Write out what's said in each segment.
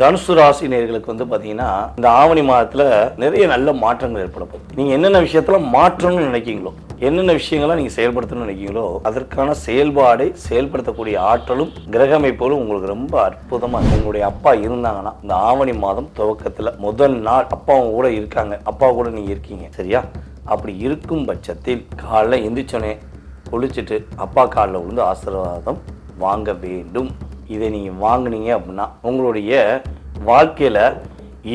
தனுசு ராசி நேர்களுக்கு வந்து பார்த்தீங்கன்னா இந்த ஆவணி மாதத்தில் நிறைய நல்ல மாற்றங்கள் ஏற்படும் நீங்கள் என்னென்ன விஷயத்தில் மாற்றணும்னு நினைக்கிறீங்களோ என்னென்ன விஷயங்களை நீங்கள் செயல்படுத்தணும்னு நினைக்கிறீங்களோ அதற்கான செயல்பாடை செயல்படுத்தக்கூடிய ஆற்றலும் கிரக அமைப்புகளும் உங்களுக்கு ரொம்ப அற்புதமாக உங்களுடைய அப்பா இருந்தாங்கன்னா இந்த ஆவணி மாதம் துவக்கத்தில் முதல் நாள் அப்பாவும் கூட இருக்காங்க. அப்பா கூட நீங்கள் இருக்கீங்க. சரியா? அப்படி இருக்கும் பட்சத்தில் காலைல எந்திரிச்சோனே குளிச்சுட்டு அப்பா காலில் விழுந்து ஆசீர்வாதம் வாங்க வேண்டும். இதை நீங்கள் வாங்கினீங்க அப்படின்னா உங்களுடைய வாழ்க்கையில்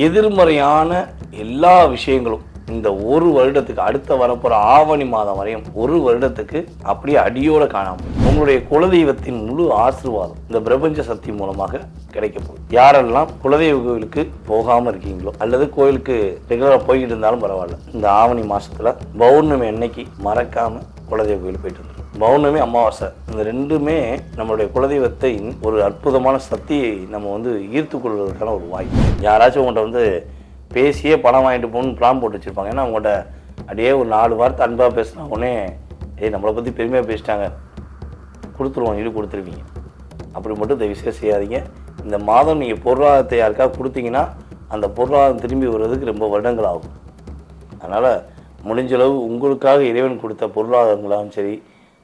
எதிர்மறையான எல்லா விஷயங்களும் இந்த ஒரு வருடத்துக்கு அடுத்த வரப்போகிற ஆவணி மாதம் வரையும் ஒரு வருடத்துக்கு அப்படியே அடியோட காணாமல் உங்களுடைய குலதெய்வத்தின் முழு ஆசிர்வாதம் இந்த பிரபஞ்ச சக்தி மூலமாக கிடைக்க போகுது. யாரெல்லாம் குலதெய்வ கோயிலுக்கு போகாமல் இருக்கீங்களோ அல்லது கோயிலுக்கு ரெகுலராக போய்கிட்டு இருந்தாலும் பரவாயில்ல இந்த ஆவணி மாதத்தில் பௌர்ணமி அன்னைக்கு மறக்காமல் குலதெய்வ கோயில் போயிட்டு பௌர்ணமி அமாவாசை. இந்த ரெண்டுமே நம்மளுடைய குலதெய்வத்தை ஒரு அற்புதமான சக்தியை நம்ம வந்து ஈர்த்து கொள்வதற்கான ஒரு வாய்ப்பு. யாராச்சும் உங்கள்கிட்ட வந்து பேசியே பணம் வாங்கிட்டு போகணும்னு பிளான் போட்டு வச்சுருப்பாங்க. ஏன்னா அவங்கள்ட்ட அப்படியே ஒரு நாலு வார்த்தை அன்பாக பேசினா உடனே ஏய் நம்மளை பற்றி பெருமையாக பேசிட்டாங்க. கொடுத்துருவோம் இது கொடுத்துருவீங்க. அப்படி மட்டும் தயவு செய்து செய்யாதீங்க. இந்த மாதம் நீங்கள் பொருளாதாரத்தை யாருக்காக கொடுத்தீங்கன்னா அந்த பொருளாதாரம் திரும்பி வர்றதுக்கு ரொம்ப வருடங்கள் ஆகும். அதனால் முடிஞ்சளவு உங்களுக்காக இறைவன் கொடுத்த பொருளாதாரங்களாகவும் சரி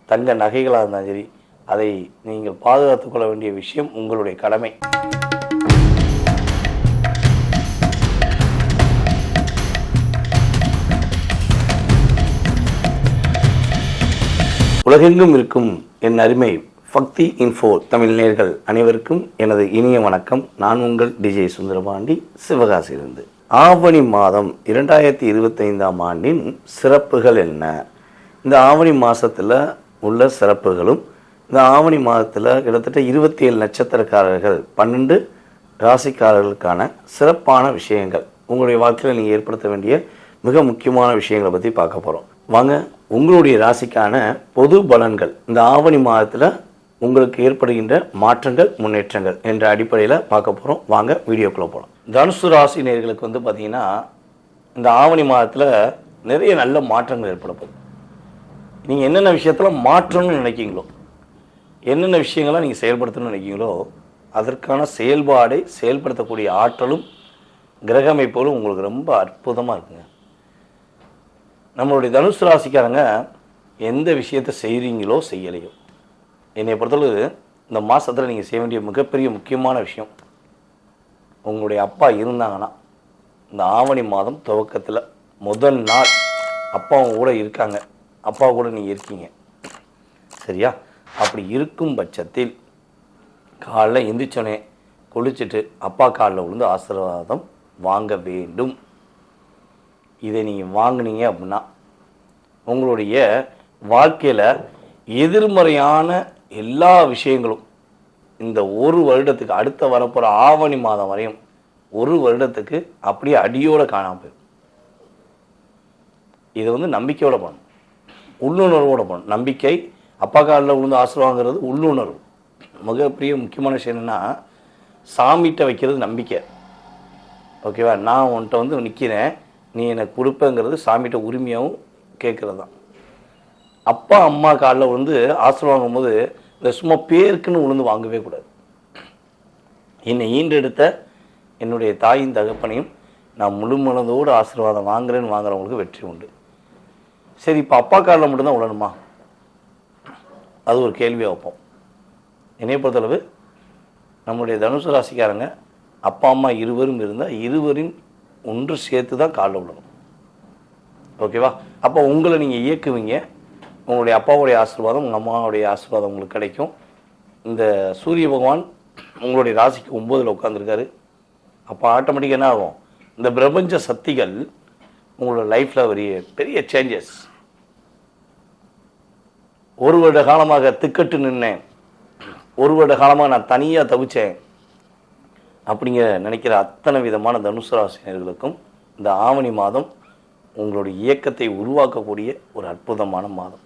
தங்க நகைகளாக இருந்தாலும் சரி அதை நீங்கள் பாதுகாத்துக் கொள்ள வேண்டிய விஷயம் உங்களுடைய கடமை. உலகெங்கும் இருக்கும் என் அருமை ஃபக்தி இன்ஃபோ தமிழ் நேர்கள் அனைவருக்கும் எனது இனிய வணக்கம். நான் உங்கள் டிஜே சுந்தரபாண்டி சிவகாசியிலிருந்து. ஆவணி மாதம் இரண்டாயிரத்தி இருபத்தைந்தாம் ஆண்டின் சிறப்புகள் என்ன? இந்த ஆவணி மாதத்தில் உள்ள சிறப்புகளும் இந்த ஆவணி மாதத்தில் கிட்டத்தட்ட இருபத்தி ஏழு நட்சத்திரக்காரர்கள் பன்னெண்டு ராசிக்காரர்களுக்கான சிறப்பான விஷயங்கள். உங்களுடைய வாழ்க்கையில் நீங்கள் ஏற்படுத்த வேண்டிய மிக முக்கியமான விஷயங்களை பற்றி பார்க்க போகிறோம் வாங்க உங்களுடைய ராசிக்கான பொது பலன்கள். இந்த ஆவணி மாதத்தில் உங்களுக்கு ஏற்படுகின்ற மாற்றங்கள் முன்னேற்றங்கள் என்ற அடிப்படையில் பார்க்க போகிறோம் வாங்க வீடியோக்குள்ளே போகலாம் தனுசு ராசி நேர்களுக்கு வந்து பார்த்திங்கன்னா இந்த ஆவணி மாதத்தில் நிறைய நல்ல மாற்றங்கள் ஏற்பட போகுது. நீங்கள் என்னென்ன விஷயத்தெல்லாம் மாற்றணும்னு நினைக்கிங்களோ என்னென்ன விஷயங்களை நீங்கள் செயல்படுத்தணும்னு நினைக்கிறீங்களோ அதற்கான செயல்பாடை செயல்படுத்தக்கூடிய ஆற்றலும் கிரக அமைப்புகளும் உங்களுக்கு ரொம்ப அற்புதமாக இருக்குங்க. நம்மளுடைய தனுசு ராசிக்காரங்க எந்த விஷயத்தை செய்கிறீங்களோ செய்யலையோ. என்னை பொறுத்தளவு இந்த மாதத்தில் நீங்கள் செய்ய வேண்டிய மிகப்பெரிய முக்கியமான விஷயம் உங்களுடைய அப்பா இருந்தாங்கன்னா இந்த ஆவணி மாதம் துவக்கத்தில் முதல் நாள் அப்பாவும் கூட இருக்காங்க. அப்பா கூட நீங்கள் இருக்கீங்க. சரியா? அப்படி இருக்கும் பட்சத்தில் காலைல எந்திரிச்சோனே குளிச்சுட்டு அப்பா காலில் விழுந்து ஆசீர்வாதம் வாங்க வேண்டும். இதை நீங்கள் வாங்குனீங்க அப்படின்னா உங்களுடைய வாழ்க்கையில் எதிர்மறையான எல்லா விஷயங்களும் இந்த ஒரு வருடத்துக்கு அடுத்த வரப்போகிற ஆவணி மாதம் வரையும் ஒரு வருடத்துக்கு அப்படியே அடியோட காணாமல் போயிடும். இதை வந்து நம்பிக்கையோட பண்ணணும். உள்ளுணர்வோட பண்ணணும் நம்பிக்கை அப்பா காலில் விழுந்து ஆசீர்வாங்கிறது உள்ளுணர்வு. மிகப்பெரிய முக்கியமான விஷயம் என்னென்னா சாமிகிட்ட வைக்கிறது நம்பிக்கை. ஓகேவா? நான் உன்கிட்ட வந்து நிற்கிறேன் நீ எனக்கு கொடுப்பேங்கிறது சாமிகிட்ட உரிமையாகவும் கேட்குறது தான். அப்பா அம்மா காலில் விழுந்து ஆசிர்வாங்கும் போது இந்த சும்மா பேருக்குன்னு விழுந்து வாங்கவே கூடாது. என்னை ஈண்டெடுத்த என்னுடைய தாயின் தகப்பனையும் நான் முழு மனதோடு ஆசீர்வாதம் வாங்குறேன்னு வாங்குறவங்களுக்கு வெற்றி உண்டு. சரி இப்போ அப்பா காலில் மட்டும்தான் விழணுமா அது ஒரு கேள்வியாக வைப்போம். என்னைய பொறுத்தளவு நம்முடைய தனுசு ராசிக்காரங்க அப்பா அம்மா இருவரும் இருந்தால் இருவரின் ஒன்று சேர்த்து தான் காலில் விழணும் ஓகேவா? அப்போ உங்களை நீங்கள் இயக்குவீங்க. உங்களுடைய அப்பாவுடைய ஆசீர்வாதம் உங்கள் அம்மாவுடைய ஆசீர்வாதம் உங்களுக்கு கிடைக்கும். இந்த சூரிய பகவான் உங்களுடைய ராசிக்கு ஒம்போதில் உட்காந்துருக்காரு அப்போ ஆட்டோமேட்டிக்காக என்ன ஆகும்? இந்த பிரபஞ்ச சக்திகள் உங்களோட லைஃப்பில் பெரிய பெரிய சேஞ்சஸ் ஒரு வருட காலமாக திக்கட்டு நின்னேன். ஒரு வருட காலமாக நான் தனியாக தவிச்சேன். அப்படிங்கிற நினைக்கிற அத்தனை விதமான தனுசு ராசினியர்களுக்கும் இந்த ஆவணி மாதம் உங்களுடைய இயக்கத்தை உருவாக்கக்கூடிய ஒரு அற்புதமான மாதம்.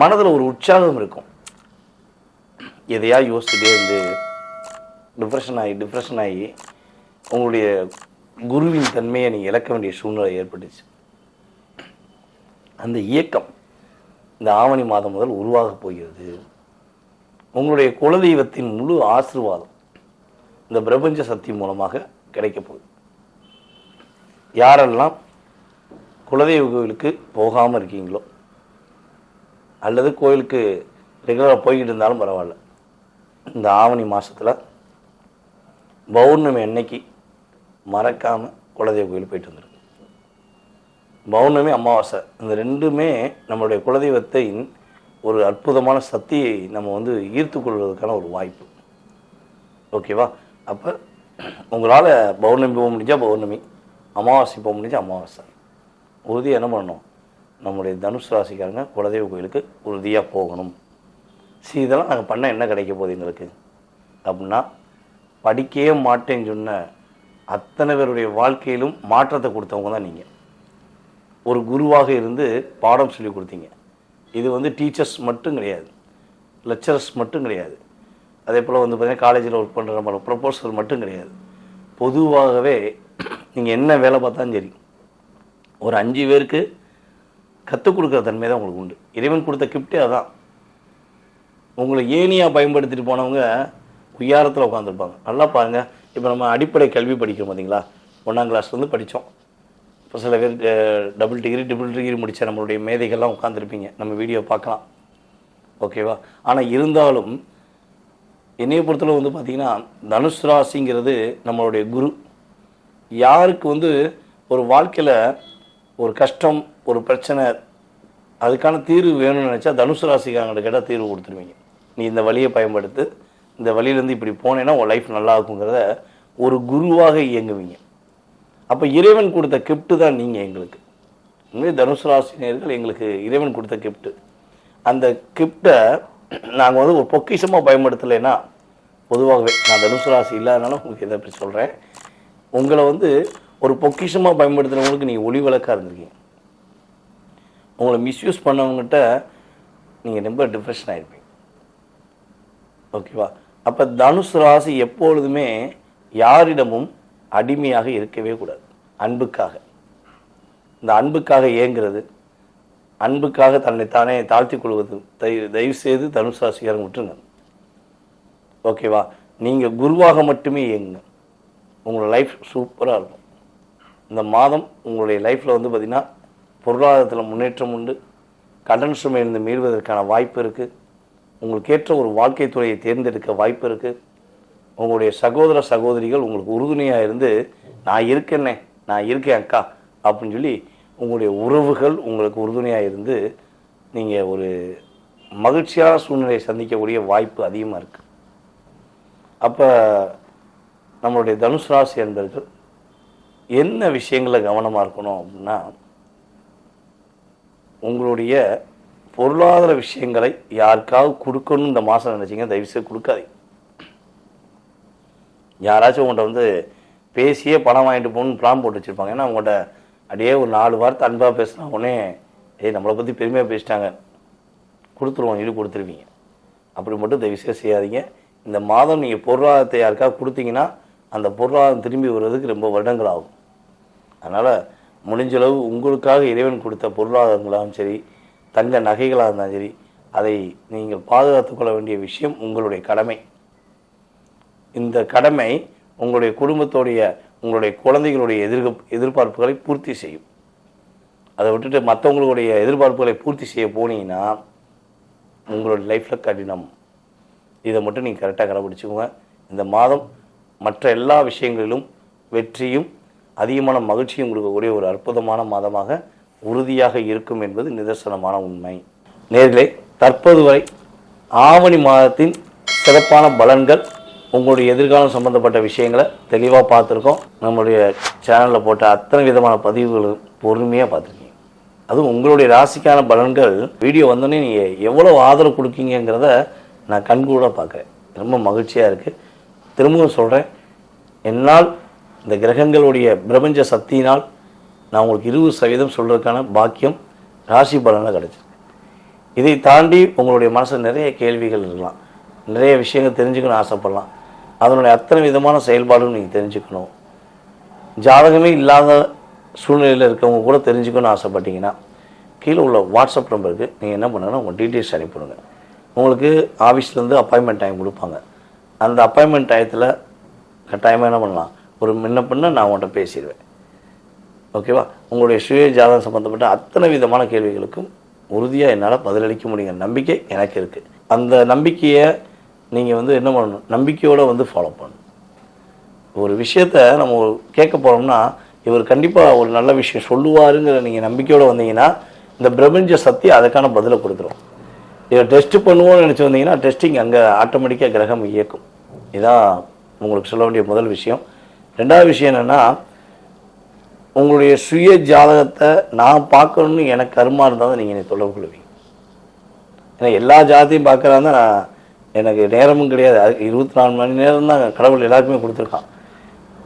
மனதில் ஒரு உற்சாகம் இருக்கும். எதையா யோசிச்சுட்டே இருந்து டிப்ரெஷன் ஆகி டிப்ரெஷன் ஆகி உங்களுடைய குருவின் தன்மையை நீங்கள் இழக்க வேண்டிய சூழ்நிலை ஏற்பட்டுச்சு. அந்த இயக்கம் இந்த ஆவணி மாதம் முதல் உருவாக போகிறது. உங்களுடைய குலதெய்வத்தின் முழு ஆசிர்வாதம் இந்த பிரபஞ்ச சக்தி மூலமாக கிடைக்கப் போகுது. யாரெல்லாம் குலதெய்வ கோவிலுக்கு போகாமல் இருக்கீங்களோ அல்லது கோயிலுக்கு ரெகுலராக போய்கிட்டு இருந்தாலும் பரவாயில்ல இந்த ஆவணி மாதத்தில் பௌர்ணமி அன்னைக்கு மறக்காமல் குலதெய்வ கோயில் போயிட்டு வந்துடும் பௌர்ணமி அமாவாசை. இந்த ரெண்டுமே நம்மளுடைய குலதெய்வத்தை ஒரு அற்புதமான சக்தியை நம்ம வந்து ஈர்த்து கொள்வதற்கான ஒரு வாய்ப்பு. ஓகேவா? அப்போ உங்களால் பௌர்ணமி போக முடிஞ்சால் பௌர்ணமி அமாவாசை போக முடிஞ்சால் அமாவாசை. உறுதியாக என்ன பண்ணணும்? நம்முடைய தனுஷ் ராசிக்காரங்க குலதெய்வ கோயிலுக்கு உறுதியாக போகணும். சரி இதெல்லாம் நாங்கள் பண்ண என்ன கிடைக்க போகுது எங்களுக்கு? அப்படின்னா படிக்கவே மாட்டேன்னு சொன்ன அத்தனை பேருடைய வாழ்க்கையிலும் மாற்றத்தை கொடுத்தவங்க தான் நீங்கள் ஒரு குருவாக இருந்து பாடம் சொல்லி கொடுத்தீங்க. இது வந்து டீச்சர்ஸ் மட்டும் கிடையாது. லெக்சரர்ஸ் மட்டும் கிடையாது. அதே போல் வந்து பார்த்தீங்கன்னா காலேஜில் ஒர்க் பண்ணுற மாதிரி ப்ரொபோசர் மட்டும் கிடையாது. பொதுவாகவே நீங்கள் என்ன வேலை பார்த்தாலும் சரி ஒரு அஞ்சு பேருக்கு கற்றுக் கொடுக்குற தன்மை தான் உங்களுக்கு உண்டு. இறைவன் கொடுத்த கிஃப்டே அதான். உங்களை ஏனியாக பயன்படுத்திட்டு போனவங்க உயாரத்தில் உட்காந்துருப்பாங்க நல்லா பாருங்கள் இப்போ நம்ம அடிப்படை கல்வி படிக்கிறோம் பார்த்தீங்களா ஒன்றாம் கிளாஸ்லேருந்து படித்தோம் இப்போ சில பேர் டபுள் டிகிரி டபுள் டிகிரி முடித்த நம்மளுடைய மேதைகள்லாம் உட்காந்துருப்பீங்க நம்ம வீடியோ பார்க்கலாம். ஓகேவா ஆனால் இருந்தாலும் என்னைய பொறுத்தளவு வந்து பார்த்திங்கன்னா தனுஷ் ராசிங்கிறது நம்மளுடைய குரு. யாருக்கு வந்து ஒரு வாழ்க்கையில் ஒரு கஷ்டம் ஒரு பிரச்சனை அதுக்கான தீர்வு வேணும்னு நினச்சா தனுசு ராசிக்காரங்கிட்ட கேட்டால் தீர்வு கொடுத்துருவீங்க. நீ இந்த வழியை பயன்படுத்து இந்த வழியிலேருந்து இப்படி போனேன்னா உன் லைஃப் நல்லா இருக்குங்கிறத ஒரு குருவாக இயங்குவீங்க. அப்போ இறைவன் கொடுத்த கிஃப்ட்டு தான் நீங்கள் எங்களுக்கு. உண்மையை தனுசு ராசினியர்கள் எங்களுக்கு இறைவன் கொடுத்த கிஃப்ட்டு அந்த கிஃப்டை நாங்கள் வந்து ஒரு பொக்கிஷமாக பயன்படுத்தலைன்னா பொதுவாகவே நான் தனுசு ராசி இல்லாதனால உங்களுக்கு இதை அப்படி சொல்கிறேன் உங்களை வந்து ஒரு பொக்கிஷமாக பயன்படுத்துகிறவங்களுக்கு நீங்கள் ஒளி விளக்காக இருந்திருக்கீங்க. உங்களை மிஸ்யூஸ் பண்ணவங்ககிட்ட நீங்கள் ரொம்ப டிப்ரெஷன் ஆகிருப்பீங்க ஓகேவா அப்போ தனுசு ராசி எப்பொழுதுமே யாரிடமும் அடிமையாக இருக்கவே கூடாது. அன்புக்காக. இந்த அன்புக்காக ஏங்குறது அன்புக்காக தன்னை தானே தாழ்த்தி கொள்வது தயவு தயவு செய்து தனுசு ராசிக்காரங்க விட்டுருங்க. ஓகேவா? நீங்கள் குருவாக மட்டுமே இயங்குங்க உங்களோட லைஃப் சூப்பராக இருக்கும். இந்த மாதம் உங்களுடைய லைஃப்பில் வந்து பார்த்திங்கன்னா பொருளாதாரத்தில் முன்னேற்றம் உண்டு. கடன் சுமையிலிருந்து மீள்வதற்கான வாய்ப்பு இருக்குது உங்களுக்கு ஏற்ற ஒரு வாழ்க்கை துறையை தேர்ந்தெடுக்க வாய்ப்பு இருக்குது உங்களுடைய சகோதர சகோதரிகள் உங்களுக்கு உறுதுணையாக இருந்து நான் இருக்கேனே நான் இருக்கேன் அக்கா அப்படின்னு சொல்லி உங்களுடைய உறவுகள் உங்களுக்கு உறுதுணையாக இருந்து நீங்கள் ஒரு மகிழ்ச்சியான சூழ்நிலையை சந்திக்கக்கூடிய வாய்ப்பு அதிகமாக இருக்குது அப்போ நம்மளுடைய தனுசு ராசி என்பர்கள் என்ன விஷயங்களில் கவனமாக இருக்கணும் அப்படின்னா உங்களுடைய பொருளாதார விஷயங்களை யாருக்காவது கொடுக்கணும்னு இந்த மாதம் நினச்சிங்க தயவுசெய்து கொடுக்காதீங்க. யாராச்சும் உங்கள்கிட்ட வந்து பேசியே பணம் வாங்கிட்டு போகணும்னு பிளான் போட்டு வச்சுருப்பாங்க. ஏன்னா உங்கள்கிட்ட அப்படியே ஒரு நாலு வாரத்தை அன்பாக பேசினா உடனே ஏய் நம்மளை பற்றி பெருமையாக பேசிட்டாங்க. கொடுத்துருவோம் இது கொடுத்துருவீங்க. அப்படி மட்டும் தயவுசெய்து செய்யாதீங்க. இந்த மாதம் நீங்கள் பொருளாதாரத்தை யாருக்காக கொடுத்தீங்கன்னா அந்த பொருளாதாரம் திரும்பி வர்றதுக்கு ரொம்ப வருடங்கள் ஆகும். அதனால் முடிஞ்சளவு உங்களுக்காக இறைவன் கொடுத்த பொருளாதாரங்களாகவும் சரி தங்க நகைகளாக இருந்தாலும் சரி அதை நீங்கள் பாதுகாத்துக்கொள்ள வேண்டிய விஷயம் உங்களுடைய கடமை. இந்த கடமை உங்களுடைய குடும்பத்தோடைய உங்களுடைய குழந்தைகளுடைய எதிர்க எதிர்பார்ப்புகளை பூர்த்தி செய்யும். அதை விட்டுட்டு மற்றவங்களுடைய எதிர்பார்ப்புகளை பூர்த்தி செய்ய போனீங்கன்னா உங்களுடைய லைஃப்பில் கடினம். இதை மட்டும் நீங்கள் கரெக்டாக கடைபிடிச்சுக்கோங்க இந்த மாதம் மற்ற எல்லா விஷயங்களிலும் வெற்றியும் அதிகமான மகிழ்ச்சியும் கொடுக்கக்கூடிய ஒரு அற்புதமான மாதமாக உறுதியாக இருக்கும் என்பது நிதர்சனமான உண்மை. நேர்களே தற்போது வரை ஆவணி மாதத்தின் சிறப்பான பலன்கள் உங்களுடைய எதிர்காலம் சம்பந்தப்பட்ட விஷயங்களை தெளிவாக பார்த்துருக்கோம். நம்மளுடைய சேனலில் போட்ட அத்தனை விதமான பதிவுகளும் பொறுமையாக பார்த்துருக்கீங்க. அதுவும் உங்களுடைய ராசிக்கான பலன்கள் வீடியோ வந்தோடனே நீங்கள் எவ்வளோ ஆதரவு கொடுக்கீங்கிறத நான் கண்கூட பார்க்குறேன். ரொம்ப மகிழ்ச்சியாக இருக்குது திரும்பவும் சொல்கிறேன் என்னால் இந்த கிரகங்களுடைய பிரபஞ்ச சக்தியினால் நான் உங்களுக்கு இருபது சதவீதம் சொல்கிறதுக்கான பாக்கியம் ராசி பலனில் கிடச்சிருக்கு. இதை தாண்டி உங்களுடைய மனசில் நிறைய கேள்விகள் இருக்கலாம். நிறைய விஷயங்கள் தெரிஞ்சுக்கணும்னு ஆசைப்படலாம். அதனுடைய அத்தனை விதமான செயல்பாடும் நீங்கள் தெரிஞ்சுக்கணும். ஜாதகமே இல்லாத சூழ்நிலையில் இருக்கவங்க கூட தெரிஞ்சுக்கணும்னு ஆசைப்பட்டீங்கன்னா கீழே உள்ள வாட்ஸ்அப் நம்பருக்கு நீங்கள் என்ன பண்ணுங்கன்னா உங்கள் டீட்டெயில்ஸ் அனுப்பிவிடுங்க. உங்களுக்கு ஆஃபீஸ்லேருந்து அப்பாயின்மெண்ட் டைம் கொடுப்பாங்க. அந்த அப்பாயின்மெண்ட் டயத்தில் கட்டாயமாக என்ன பண்ணலாம்? ஒரு முன்ன பின்ன நான் உன்கிட்ட பேசிடுவேன். ஓகேவா? உங்களுடைய சுய ஜாதகம் சம்மந்தப்பட்ட அத்தனை விதமான கேள்விகளுக்கும் உறுதியாக என்னால் பதிலளிக்க முடியுங்கிற நம்பிக்கை எனக்கு இருக்குது அந்த நம்பிக்கையை நீங்கள் வந்து என்ன பண்ணணும்? நம்பிக்கையோடு வந்து ஃபாலோ பண்ணணும். ஒரு விஷயத்த நம்ம கேட்க போகிறோம்னா இவர் கண்டிப்பாக ஒரு நல்ல விஷயம் சொல்லுவாருங்கிற நீங்கள் நம்பிக்கையோடு வந்தீங்கன்னா இந்த பிரபஞ்ச சக்தி அதுக்கான பதிலை கொடுத்துரும். இதை டெஸ்ட் பண்ணுவோம்னு நினச்சி வந்தீங்கன்னா டெஸ்டிங் அங்கே ஆட்டோமேட்டிக்காக கிரகம் இயக்கும். இதான் உங்களுக்கு சொல்ல வேண்டிய முதல் விஷயம். ரெண்டாவது விஷயம் என்னென்னா உங்களுடைய சுய ஜாதகத்தை நான் பார்க்கணுன்னு எனக்கு கருமா இருந்தால் தான் நீங்கள் என்னை தொடர்பு கொள்வீங்க. ஏன்னா எல்லா ஜாதத்தையும் பார்க்குறாங்க நான் எனக்கு நேரமும் கிடையாது. அது இருபத்தி நாலு மணி நேரம் தான் கடவுள் எல்லாருக்குமே கொடுத்துருக்கான்.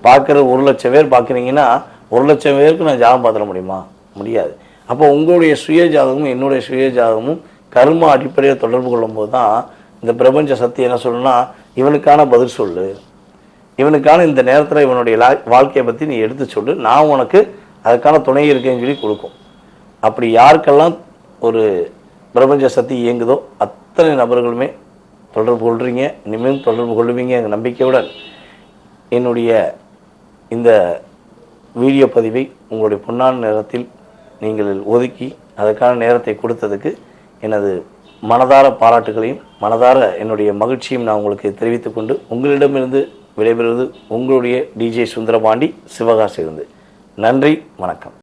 பார்க்குற ஒரு லட்சம் பேர் பார்க்குறீங்கன்னா ஒரு லட்சம் பேருக்கு நான் ஜாதகம் பார்த்துட முடியுமா? முடியாது. அப்போ உங்களுடைய சுய ஜாதகமும் என்னுடைய சுய ஜாதகமும் கர்ம அடிப்படையில் தொடர்பு கொள்ளும்போது தான் இந்த பிரபஞ்ச சக்தி என்ன சொல்லணும்னா இவனுக்கான பதில் சொல்லு. இவனுக்கான இந்த நேரத்தில் இவனுடைய லா- வாழ்க்கையை பற்றி நீ எடுத்து சொல்லு. நான் உனக்கு அதுக்கான துணை இருக்கேன்னு சொல்லி கொடுக்கும். அப்படி யாருக்கெல்லாம் ஒரு பிரபஞ்ச சக்தி இயங்குதோ அத்தனை நபர்களுமே தொடர்பு கொள்கிறீங்க இனிமேல் தொடர்பு கொள்வீங்க எங்கள் நம்பிக்கையுடன் என்னுடைய இந்த வீடியோ பதிவை உங்களுடைய பொன்னான நேரத்தில் நீங்கள் ஒதுக்கி அதற்கான நேரத்தை கொடுத்ததுக்கு எனது மனதார பாராட்டுகளையும் மனதார என்னுடைய மகிழ்ச்சியும் நான் உங்களுக்கு தெரிவித்துக் கொண்டு உங்களிடமிருந்து விடைபெறுவது உங்களுடைய டிஜே சுந்தரபாண்டி சிவகாசியிலிருந்து. நன்றி வணக்கம்.